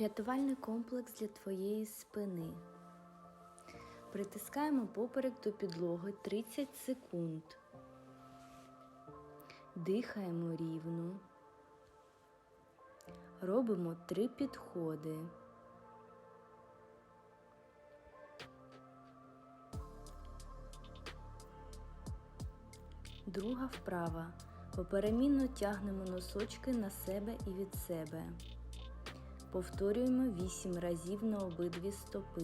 Рятувальний комплекс для твоєї спини. Притискаємо поперек до підлоги 30 секунд. Дихаємо рівно. Робимо три підходи. Друга вправа. Поперемінно тягнемо носочки на себе і від себе. Повторюємо 8 разів на обидві стопи.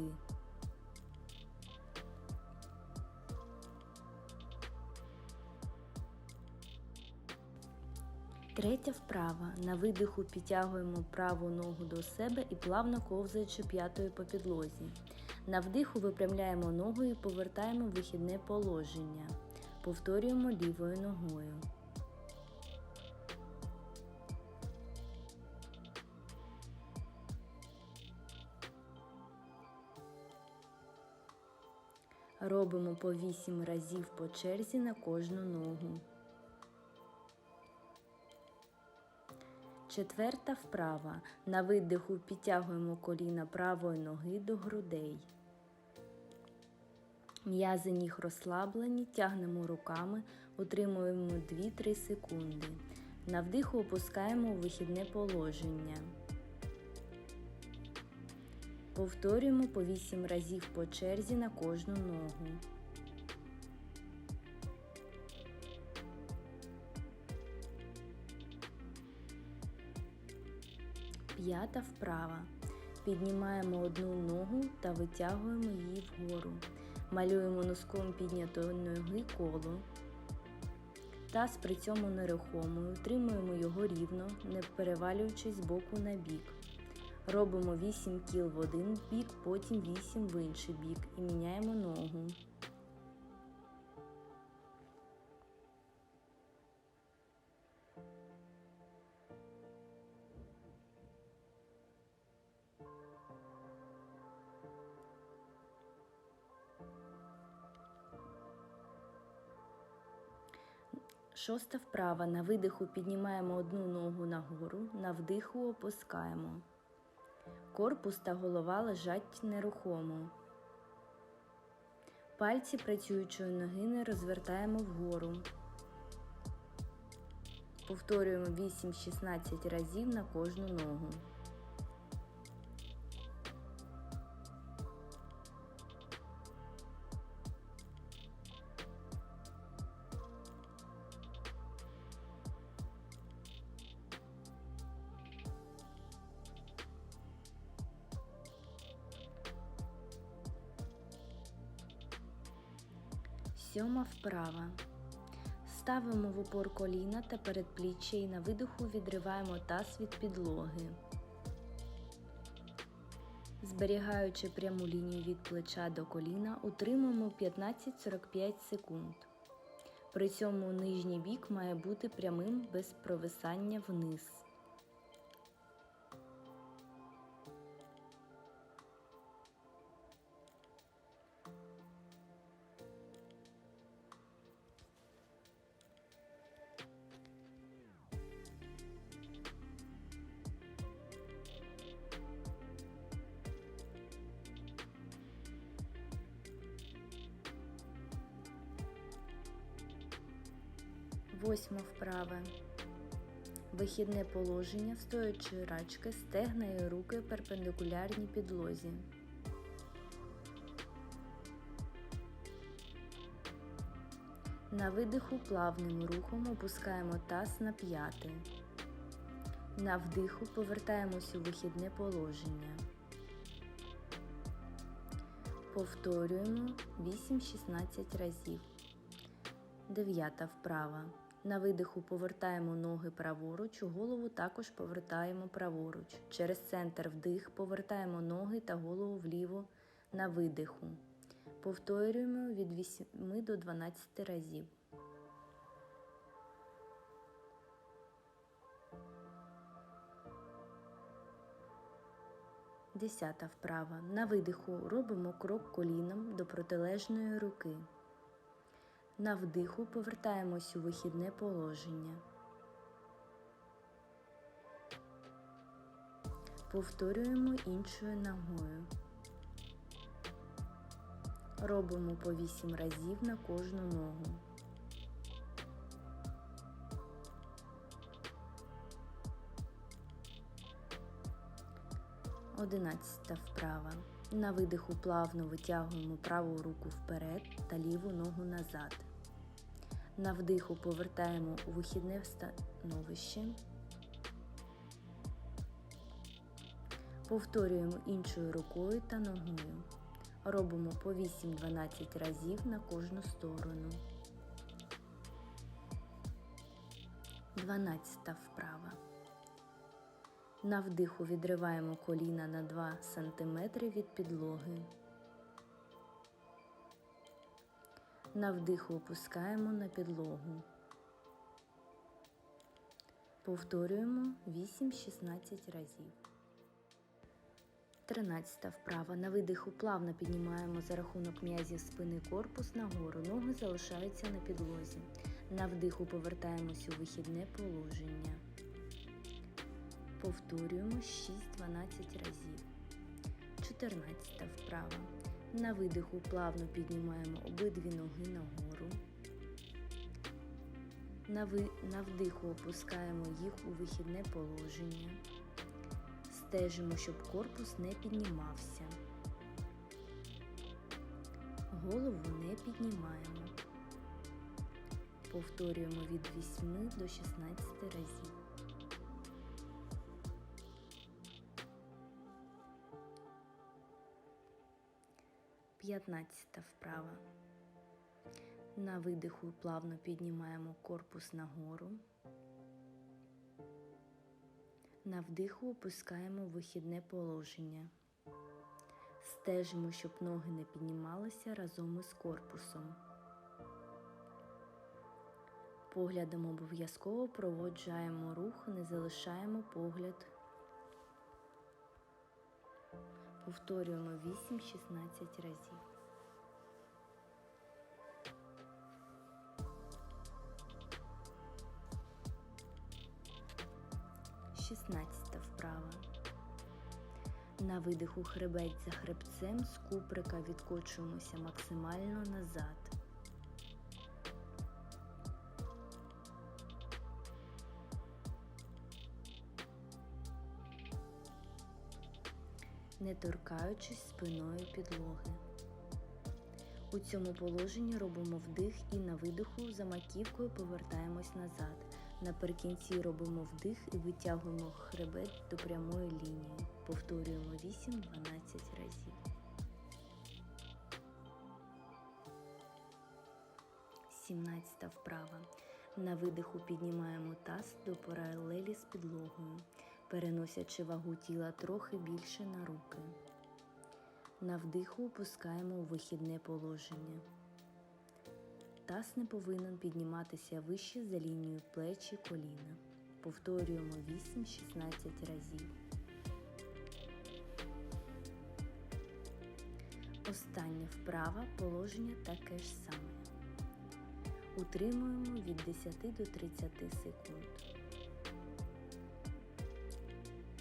Третя вправа. На видиху підтягуємо праву ногу до себе і плавно ковзаючи п'ятою по підлозі. На вдиху випрямляємо ногу і повертаємо в вихідне положення. Повторюємо лівою ногою. Робимо по 8 разів по черзі на кожну ногу. Четверта вправа. На видиху підтягуємо коліна правої ноги до грудей. М'язи ніг розслаблені, тягнемо руками, утримуємо 2-3 секунди. На вдиху опускаємо у вихідне положення. Повторюємо по 8 разів по черзі на кожну ногу. П'ята вправа. Піднімаємо одну ногу та витягуємо її вгору. Малюємо носком піднятої ноги коло. Таз при цьому нерухомий, утримуємо його рівно, не перевалюючись з боку на бік. Робимо 8 кіл в один бік, потім 8 в інший бік і міняємо ногу. Шоста вправа. На видиху піднімаємо одну ногу нагору, на вдиху опускаємо. Корпус та голова лежать нерухомо. Пальці працюючої ноги не розвертаємо вгору. Повторюємо 8-16 разів на кожну ногу. Сьома вправа. Ставимо в упор коліна та передпліччя і на видиху відриваємо таз від підлоги. Зберігаючи пряму лінію від плеча до коліна, утримуємо 15-45 секунд. При цьому нижній бік має бути прямим без провисання вниз. Восьма вправа. Вихідне положення, стоячи рачки, стегна і руки перпендикулярні підлозі. На видиху плавним рухом опускаємо таз на п'яти. На вдиху повертаємось у вихідне положення. Повторюємо 8-16 разів. Дев'ята вправа. На видиху повертаємо ноги праворуч, голову також повертаємо праворуч. Через центр вдих повертаємо ноги та голову вліво на видиху. Повторюємо від 8 до 12 разів. Десята вправа. На видиху робимо крок коліном до протилежної руки. На вдиху повертаємось у вихідне положення. Повторюємо іншою ногою. Робимо по 8 разів на кожну ногу. Одинадцята вправа. На видиху плавно витягуємо праву руку вперед та ліву ногу назад. На вдиху повертаємо у вихідне становище. Повторюємо іншою рукою та ногою. Робимо по 8-12 разів на кожну сторону. 12 вправа. На вдиху відриваємо коліна на 2 см від підлоги. На вдиху опускаємо на підлогу. Повторюємо 8-16 разів. 13 вправа. На видиху плавно піднімаємо за рахунок м'язів спини корпус нагору. Ноги залишаються на підлозі. На вдиху повертаємось у вихідне положення. Повторюємо 6-12 разів. 14 вправа. На видиху плавно піднімаємо обидві ноги нагору. На, ви... на вдиху опускаємо їх у вихідне положення. Стежимо, щоб корпус не піднімався. Голову не піднімаємо. Повторюємо від 8 до 16 разів. П'ятнадцята вправа. На видиху плавно піднімаємо корпус нагору. На вдиху опускаємо вихідне положення. Стежимо, щоб ноги не піднімалися разом із корпусом. Поглядом обов'язково проводжаємо рух, не залишаємо погляд. Повторюємо 8-16 разів. Шістнадцята вправа. На видиху хребець за хребцем з куприка відкочуємося максимально назад. Не торкаючись спиною підлоги. У цьому положенні робимо вдих і на видиху за маківкою повертаємось назад. Наприкінці робимо вдих і витягуємо хребет до прямої лінії. Повторюємо 8-12 разів. Сімнадцята вправа. На видиху піднімаємо таз до паралелі з підлогою переносячи вагу тіла трохи більше на руки. На вдиху опускаємо у вихідне положення. Таз не повинен підніматися вище за лінію плечі коліна. Повторюємо 8-16 разів. Останнє вправа положення таке ж саме. Утримуємо від 10 до 30 секунд.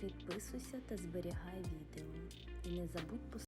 Підписуйся та зберігай відео. І не забудь поставити